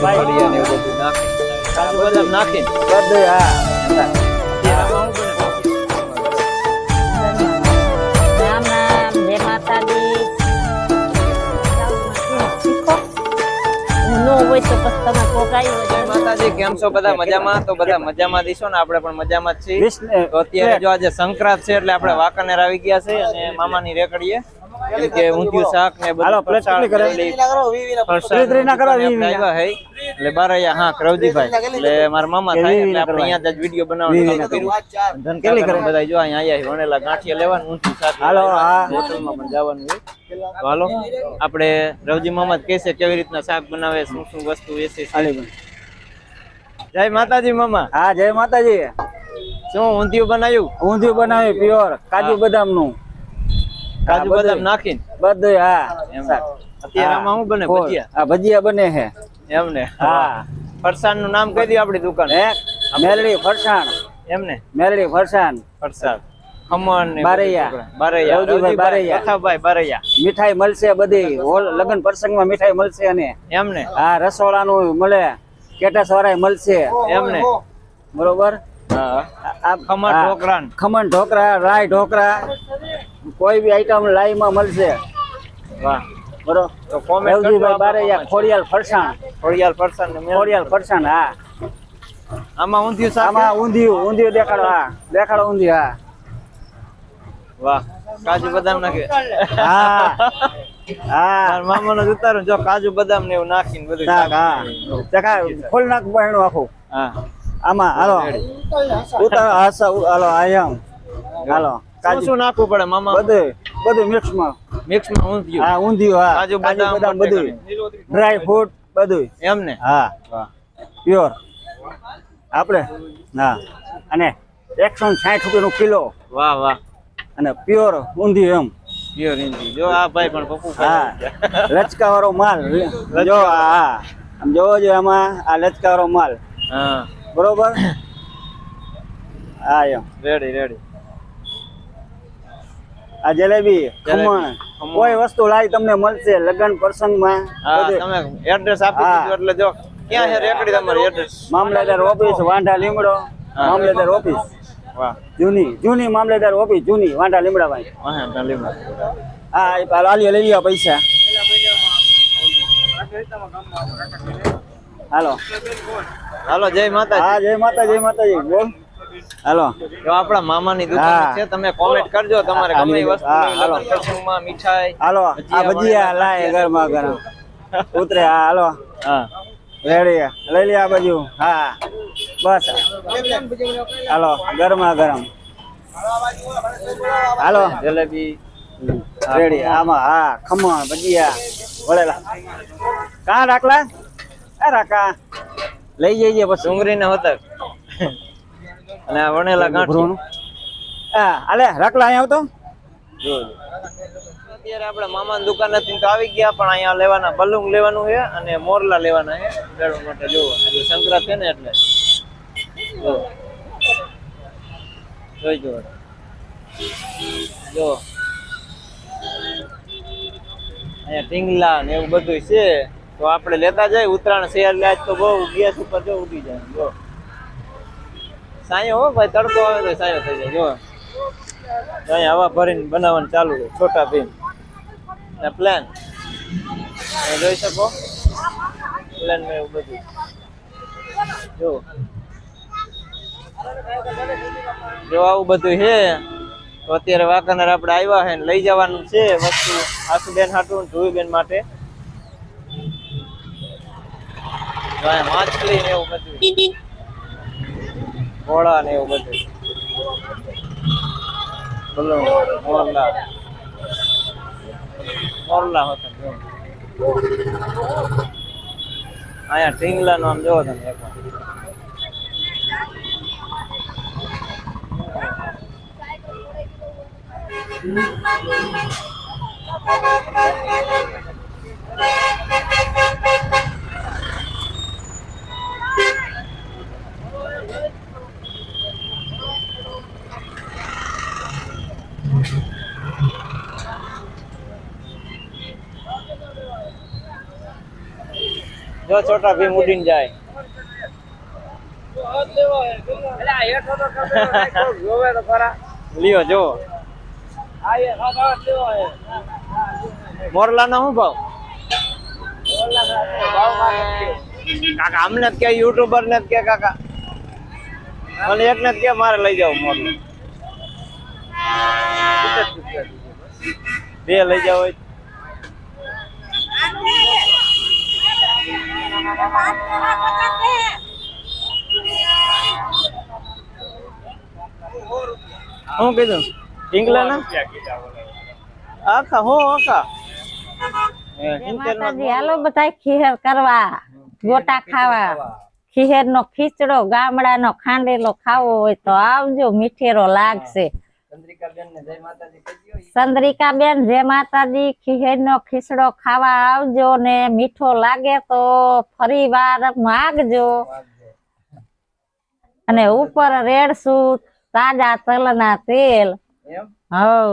ફળિયા ને એવું બધું નાખી કાજુ બદામ નાખીને બધું હા અત્યારમાં શું બને? રામ રામ જય માતાજી શીખો હું ન હોય તો પછી તમે કોક આવ્યો જય માતાજી કેમ છો? બધા મજામાં? તો બધા મજામાં દીશો ને આપણે પણ મજામાં જ છીએ. અત્યારે જો આજે સંક્રાંત છે એટલે આપણે વાંકાનેર આવી ગયા છે અને મામાની રેકડીએ. કેમ કે ઊંધિયું શાક ને બધું કેટલી કરે? ને કરો, હે. એટલે બાર અહીંયા હા કરવજીભાઈ એટલે મારા મામા થાય એટલે આપણે અહીંયા જ વિડિયો બનાવવાનો કર્યું. કેટલી કરે? બધા જો અહીંયા આયા વણેલા ગાંઠિયા લેવાનું ઊંધિયું શાક હાલો, હા. હોટલમાં પણ જવાનું હોય હાલો આપણે રવજી મામા જ કહેશે કેવી રીતના શાક બનાવે શું શું વસ્તુ વેચે છે. જય માતાજી મામા. હા જય માતાજી. શું ઊંધિયું બનાવ્યું? ઊંધિયું બનાવ્યું પ્યોર કાજુ બદામનું કાજુ બદામ નાખીને? બધું હા. એમ અત્યારે આમાં શું બને ભજીયા? આ ભજીયા બને છે એમને હા. ફરસાણનું નામ કહી દો આપડી દુકાન. હે? મેલડી ફરસાણ. એમને મેલડી ફરસાણ. ફરસાણ. ખમણ બારૈયા. બારૈયા. રવજીભાઈ રવજીભાઈ, બારૈયા. કથાભાઈ બારૈયા. મીઠાઈ મળશે બધી. હોલ લગ્ન પ્રસંગમાં મીઠાઈ મળશે અને. એમને હા રસોડાનું મળે. કેટસ વાળા મળશે. એમને બરોબર? હા. ખમણ હા. ઢોકળા ખમણ ઢોકરા રાય ઢોકરા કોઈ બી આઈટમ લાઈમાં મળશે. વાહ. બરોબર તો comment કરજો બારૈયા ખોડિયાલ ફરસાણ. ખોડિયાલ ફરસાણ. ખોડિયાલ ફરસાણ હા. આમાં ઊંધિયું શાક આમાં ઊંધિયું ઊંધિયું દેખાડો હા. દેખાડો ઊંધિયું હા. વાહ. કાજુ બદામ નાખે. હા. હા. મામાનો ઉતારો જો કાજુ બદામ ને એવું નાખીને બધું હા. ચકા ખોલ નાખ બહેણું આખું. હા. આમાં હાલો. ઉતારો હાલો આયમ હાલો. શું શું નાખવું પડે મામા? બધું બધું મિક્સમાં. મિક્સમાં ઊંધિયું. હા ઊંધિયું હા. કાજુ બદામ બધું ડ્રાય ફ્રૂટ બધું એમને હા. વાહ પ્યોર આપણે હા. અને એકસો ને સાઠ રૂપિયાનું કિલો. વાહ વાહ. અને પ્યોર ઊંધિયું એમ. પ્યોર ઊંધિયું. જો આ ભાઈ પણ પપ્પુ હા. લચકા વાળો માલ. જો હા. આમ જોવો જો એમાં આ લચકા વાળો માલ. હા. બરોબર? હા એમ. રેડી રેડી આ જલેબી ખમણ. કોઈ વસ્તુ લાવી તમને મળશે લગ્ન પ્રસંગમાં. તમે એડ્રેસ આપી દીધું એટલે જો ક્યાં છે રેકડી તમારી એડ્રેસ મામલેદાર ઓફિસ વાંઢા લીમડો. મામલેદાર ઓફિસ વાહ. જૂની જૂની મામલેદાર ઓફિસ જૂની વાંઢા લીમડા ભાઈ વાંઢા લીમડા. હા આલીએ લઈ લ્યો પૈસા. હાલો. હાલો જય માતાજી. હા જય માતા જય માતાજી. બોલ. હાલો. જો આપણા મામાની દુકાન છે તમે કોમેન્ટ કરજો તમારે ગમે વસ્તુ હાલો. લગ્ન મીઠાઈ હાલો આ ભજીયા લાય ગરમા ગરમ. ઉતરે હા હાલો. હા. રેડી લઈ લે આ બાજુ. હા. બસ. હાલો ગરમા ગરમ. હાલો. જલેબી. રેડી આમાં હા ખમણ ભજીયા વળેલા કાં રાખલા? આ રાખા. લઈ જઈએ પછી. ડુંગળી ને હોતક. અને આ વણેલા ગાંઠિયા. હા હાલે રાખલા અહીંયા આવતો? જો અત્યારે આપણે મામાની દુકાન હતી તો આવી ગયા પણ અહીંયા લેવાના બલુંગ લેવાનું છે અને મોરલા લેવાના છે ઉગાડવા માટે જો એટલે સંક્રાંત છે ને એટલે. જો. જોઈ જો. અહીંયા ટીંગલા ને એવું બધું છે. તો આપણે લેતા જઈએ ઉત્તરાયણ છે લે આજ તો બહુ ગેસ ઉપર જો ઉડી જાય. જો. સાયો હો, ભાઈ તડકો આવે તો સાયો થઈ જાય, જો. અહીંયા હવા ભરીને બનાવવાનું ચાલુ છે, છોટા ભીમ. ને પ્લાન જોઈ શકો? પ્લેનમાં એવું બધું. જો. જો આવું બધું છે. તો અત્યારે વાંકાનેર આપણે આવ્યા છે ને લઈ જવાનું છે વસ્તુ. આસુબેન હાટું ધ્રુવીબેન માટે. માછલી ને એવું બધું. ઘોડા ને એવું બધું. બોલો મોરલા મોરલા હોતા જો અહીંયા ટીંગલા નું આમ જોવો તમે જો છોટા ભીમ ઉડીને જાય. લ્યો જો મોરલા નો શું ભાવ? કાકા, અમને જ કે, યુટ્યુબર ને જ કે, કાકા. મને એક ને જ કે, મારે લઈ જાવ મોરલા. બે લઈ જાવ હોય શું કીધું? ટીંગલા ના આખા હો આખા. હાલો બધા ખીહેર કરવા ગોટા ખાવા. ખીહેર નો ખીચડો ગામડા નો ખાંડેલો ખાવો હોય તો આવજો મીઠેરો લાગશે. ચંદ્રિકાબેન ને જય માતાજી. કહી દ્યો. ચંદ્રિકા બેન જે માતાજી ખીહેર નો ખીચડો ખાવા આવજો ને મીઠો લાગે તો ફરી વાર માગજો. અને ઉપર રેડશું તાજા તલના તેલ. હવ.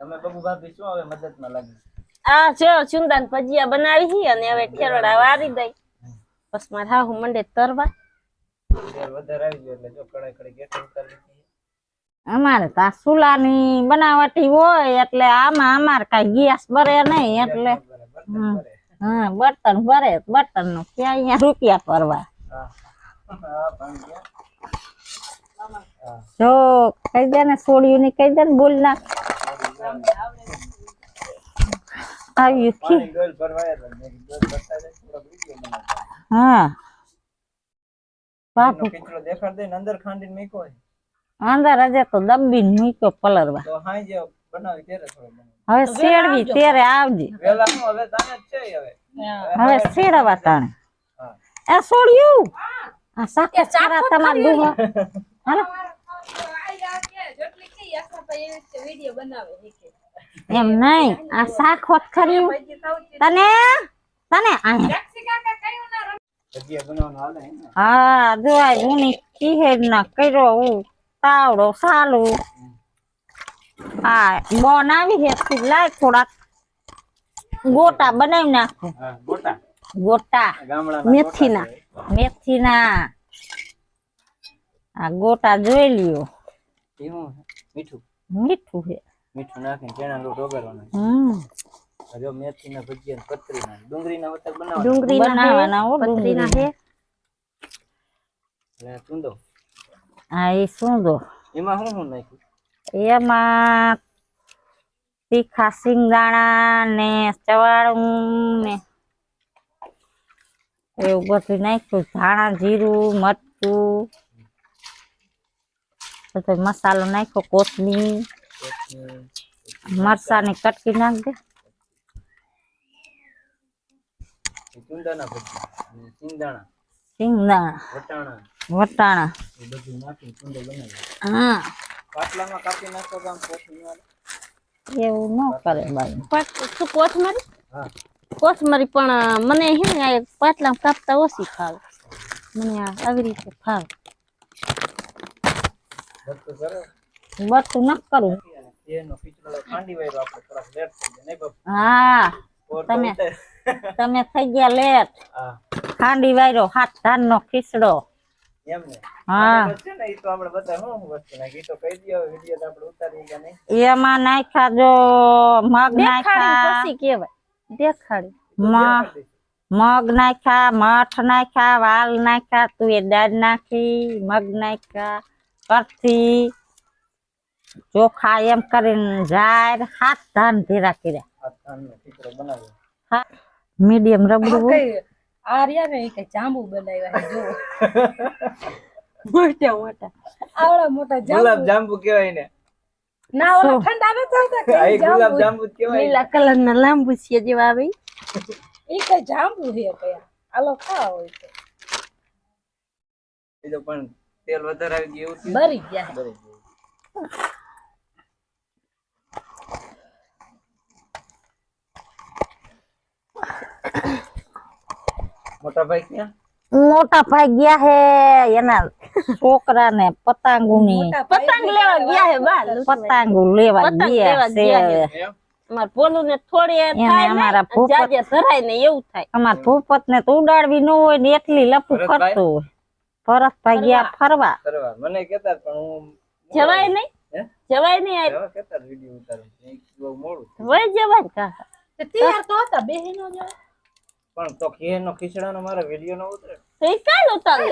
તમે બબુ ભાભી શું હવે મદદમાં લાગી? આ જો ચુંદન ભજીયા બનાવી હી અને હવે ખેરડા વારી દઈ. બસ મારે હા હું મંડે તરવા. વધારે આવી ગયો એટલે જો કડાઈ કડાઈ ગેસ ઉતારી લીધી અમારે તો સુલાની બનાવટી હોય એટલે આમાં અમારે કઈ ગેસ ભરે નહીં એટલે. હા બર્તન ભરે. બર્તનનું ક્યાં અહીંયા રૂપિયા ભરવા? જો કહી દે ને સોડિયું ની કહી દે ને બોલ ના આવ્યું હા. બાપુ. દેખાડ દે અંદર ખાંડી હોય અંદર હજે તો દબ્બીને મૂક્યો પલરવા તો હાઈ જે બનાવી ત્યારે થોડો હવે શેડવી ત્યારે આવજે. હવે તાને છે હવે. હવે શેડવા તાણે. એ સોડિયું આ સાકે સારા તમાર દુહો. હાલો. એમ નહીં. આ શાક હોત ખર્યું. તને? તને? હે ને. હા જોવાય ઉની કિહેર ના કર્યો હું. તાવડો સાલો. હા બોન આવી હે લાય થોડાક. ગોટા બનાવી નાખો. ગોટા? ગોટા. ગામડાના મેથીના. મેથીના. આ ગોટા જોઈ લ્યો. મીઠું? મીઠું છે. મીઠું નાખીને ચણા લોટ ઓગાળવાનો હમ. જો મેથીના ભજીયા ના કતરીના ડુંગળીના વતર બનાવવાના ડુંગળી બનાવવાના હો પતરીના ડુંગળીના. હે એટલે ચૂંદો હા એ શું દો એમાં શું શું નાખ્યું એમાં તીખા સિંગદાણા ને ચવાળું ને એવું બધું નાખ્યું ધાણા જીરું મરચું બધો મસાલો નાખ્યો કોથમીર મરચાની કટકી નાખ દે સિંગદાણા સિંગદાણા વટાણા વટાણા. બધું બનાવી હા. પાટલામાં કાપી નાખો તો. એવું ન કરે બાઈ. પાટ- શું કોથમરી? હા. કોથમરી પણ મને હે ને આ કાપતા ઓછી ખાવ મને આ આવી રીતે ફાવે. બધું ન કરું. એનો ખીચડો ખાંડી વાયરો આપણે થોડાક લેટ થઈ જાય નહીં બાપુ? હા. તમે- તમે થઈ ગયા લેટ. હા. ખાંડી વાયરો હાથ ધાન નો ખીચડો. એમ નાખ્યા જો મગ નાખ્યા. મગ નાખ્યા મઠ નાખ્યા વાલ નાખ્યા તુવેર દાળ નાખી મગ નાખ્યા કરતી. ચોખા એમ કરીને જાય હાથ ધાન ભેરા કર્યા મીડિયમ રબડું હોય. આર્યા ને કે જાંબુ બનાવ્યા જો મોટા મોટા. આવડા મોટા ગુલાબ જાંબુ કહેવાય ને ના ઓલા ઠંડા ન આ કે ગુલાબ જાંબુ? કહેવાય લીલા કલર ના લાંબુ છે જેવા આવે. એ કઈ જાંબુ છે કયા? આલો ખાવા હોય તો. એ તો પણ તેલ વધારે આવી ગયું. બરી ગયા. બરી ગયું. મોટા ભાઈ ક્યાં? મોટા ભાઈ ગયા હે એના છોકરા ને પતંગુ ની પતંગ લેવા ગયા હે બાલ. પતંગુ લેવા ગયા છે. અમાર પોલું ને થોડી થાય અમારા જાજે ને એવું થાય. અમાર ભૂપત ને તો ઉડાડવી ન હોય ને એટલી લપુ? કરતું હોય. ભરતભાઈ ગયા ફરવા. કરવા મને કહેતા પણ હું જવાય નહીં? જવાય નહીં આ જવા કહેતા ઉતારું બહુ મોડું થયું. જવાય કાકા તૈયાર તો હતા બેહી જવાય પણ તો ખીર નો ખીચડાનો મારા વિડિયો નો ઉતરે. તો એ કાલ ઉતારે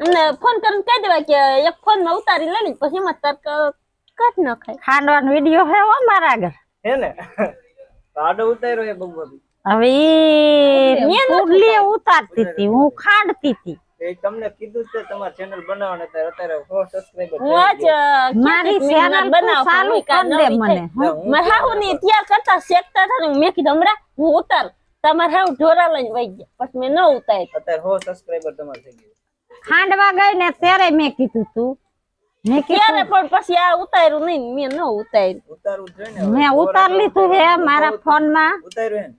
લે ફોન કરીને કહી દેવાય કે એક ફોનમાં ઉતારી લે ને પછી એમાં તરત ન ખાય ખાંડવાનો વીડિયો હે ઓ મારા આગળ. હે ને? તો આડો ઉતાર્યો એ બહુ હવે મેં ઉતારતી હતી હું ખાંડતી હતી. એ તમને કીધું છે તમારે ચેનલ બનાવવાને ત્યારે અત્યારે સો સબસ્ક્રાઇબર હું મારી ચેનલ બનાવ ચાલુ કર દે મને મારા હાહુ ની તૈયાર કરતા શેકતા હતા ને મેં કીધું હમરા હું ઉતાર. તમારે હાવ ઢોરા લઈને વઈ ગયા પછી મેં ન ઉતારી અત્યારે સો સબસ્ક્રાઇબર તમારે થઈ ગયું. ખાંડવા ગઈ ને ત્યારે મેં કીધું તું. મેં ક્યારે પણ પછી આ ઉતાર્યું નહીં મેં ન ઉતાર્યું. ઉતારવું જોઈએ ને મેં ઉતાર લીધું હે મારા ફોનમાં ઉતાર્યું હે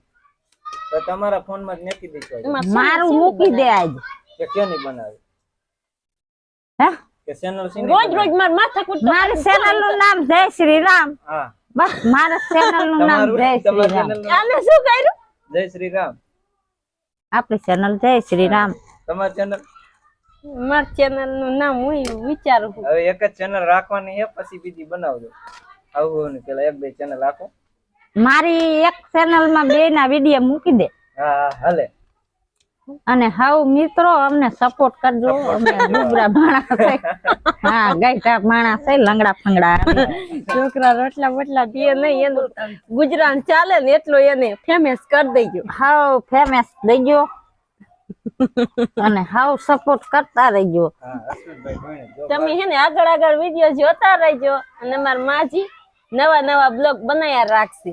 તો તમારા ફોનમાં જ દઈશું મારું મૂકી દે આજ. કે કેની બનાવી? હે? કે ચેનલ સીની રોજ રોજ માર માથા કૂટ મારી ચેનલનું નામ જય શ્રી રામ હા. બસ મારા ચેનલનું નામ જય શ્રી રામ આને શું કર્યું? જય શ્રી રામ આપણી ચેનલ જય શ્રી રામ તમારી ચેનલ માર ચેનલનું નામ હું વિચારું હવે એક જ ચેનલ રાખવાની છે પછી બીજી બનાવજો. આવું ને પેલા એક બે ચેનલ રાખો. મારી એક ચેનલમાં બે ના વીડિયો મૂકી દે. હા હા હાલે. અને હાવ મિત્રો અમને સપોર્ટ કરજો. અમે ડુબરા માણસ છે હા ગઈટા માણસ છે લંગડા ફંગડા છોકરા રોટલા બોટલા દે નહીં એનું ગુજરાન ચાલે ને એટલો એને ફેમસ કરી દેજો. હાવ ફેમસ દેજો. અને હાવ સપોર્ટ કરતા રહેજો. ભણે તમે હે ને આગળ આગળ વીડિયો જોતા રહેજો. અને માર માજી નવા નવા બ્લોગ બનાયા રાખશે.